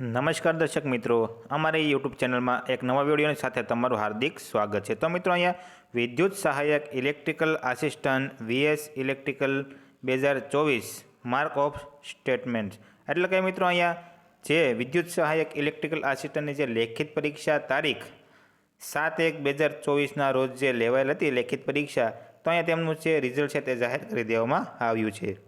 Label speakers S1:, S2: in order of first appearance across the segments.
S1: નમસ્કાર દર્શક મિત્રો. અમારી યુટ્યુબ ચેનલમાં એક નવા વિડીયોની સાથે તમારું હાર્દિક સ્વાગત છે. તો મિત્રો અહીંયા વિદ્યુત સહાયક ઇલેક્ટ્રિકલ આસિસ્ટન્ટ વીએસ ઇલેક્ટ્રિકલ બે હજાર ચોવીસ માર્ક ઓફ સ્ટેટમેન્ટ. એટલે કે મિત્રો અહીંયા જે વિદ્યુત સહાયક ઇલેક્ટ્રિકલ આસિસ્ટન્ટની જે લેખિત પરીક્ષા તારીખ સાત એક બે હજાર ચોવીસના રોજ જે લેવાયેલ હતી લેખિત પરીક્ષા, તો અહીંયા તેમનું જે રિઝલ્ટ છે તે જાહેર કરી દેવામાં આવ્યું છે.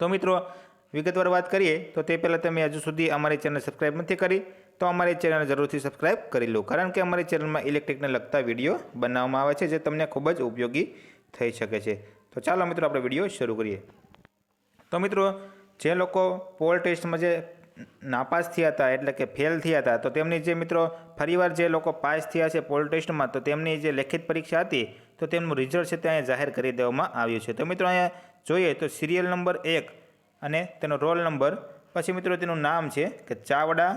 S1: તો મિત્રો વિગતવાર વાત કરીએ, તો તે પહેલાં તમે હજુ સુધી અમારી ચેનલ સબસ્ક્રાઈબ નથી કરી, તો અમારી ચેનલ જરૂરથી સબસ્ક્રાઈબ કરી લો. કારણ કે અમારી ચેનલમાં ઇલેક્ટ્રિકને લગતા વીડિયો બનાવવામાં આવે છે, જે તમને ખૂબ જ ઉપયોગી થઈ શકે છે. તો ચાલો મિત્રો, આપણે વીડિયો શરૂ કરીએ. તો મિત્રો, જે લોકો પોલ ટેસ્ટમાં જે નાપાસ થયા હતા, એટલે કે ફેલ થયા હતા, તો તેમની જે મિત્રો, ફરીવાર જે લોકો પાસ થયા છે પોલ ટેસ્ટમાં તો તેમની જે લેખિત પરીક્ષા હતી, તો તેમનું રિઝલ્ટ છે તે અહીંયા જાહેર કરી દેવામાં આવ્યું છે. તો મિત્રો, અહીંયા જોઈએ તો સિરિયલ નંબર એક અને તેનો રોલ નંબર પછી મિત્રો તેનું નામ છે કે ચાવડા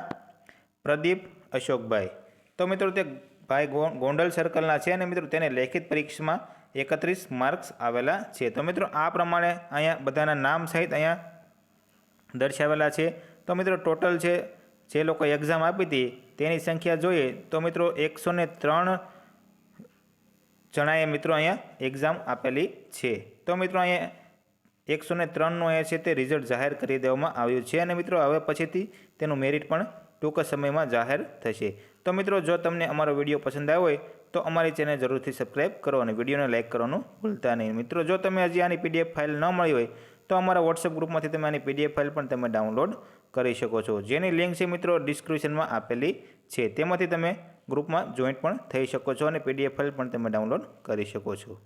S1: પ્રદીપ અશોકભાઈ. તો મિત્રો તે ભાઈ ગોંડલ સર્કલના છે અને મિત્રો તેને લેખિત પરીક્ષામાં એકત્રીસ માર્ક્સ આવેલા છે. તો મિત્રો આ પ્રમાણે અહીંયા બધાના નામ સહિત અહીંયા દર્શાવેલા છે. તો મિત્રો ટોટલ છે, જે લોકો એક્ઝામ આપી હતી તેની સંખ્યા જોઈએ તો મિત્રો એકસો ને ત્રણ જણાએ મિત્રો અહીંયા એક્ઝામ આપેલી છે. તો મિત્રો અહીંયા એકસો ને ત્રણનું એ છે તે રિઝલ્ટ જાહેર કરી દેવામાં આવ્યું છે. અને મિત્રો, હવે પછીથી તેનું મેરિટ પણ ટૂંક સમયમાં જાહેર થશે. તો મિત્રો, જો તમને અમારો વીડિયો પસંદ આવ્યો હોય, તો અમારી ચેનલ જરૂરથી સબસ્ક્રાઇબ કરો અને વિડીયોને લાઇક કરવાનું ભૂલતા નહીં. મિત્રો, જો તમે હજી આની પીડીએફ ફાઇલ ન મળી હોય, તો અમારા વોટ્સએપ ગ્રુપમાંથી તમે આની પીડીએફ ફાઇલ પણ તમે ડાઉનલોડ કરી શકો છો. જેની લિંક છે મિત્રો ડિસ્ક્રિપ્શનમાં આપેલી છે. તેમાંથી તમે ગ્રુપમાં જોઈન્ટ પણ થઈ શકો છો અને પીડીએફ ફાઇલ પણ તમે ડાઉનલોડ કરી શકો છો.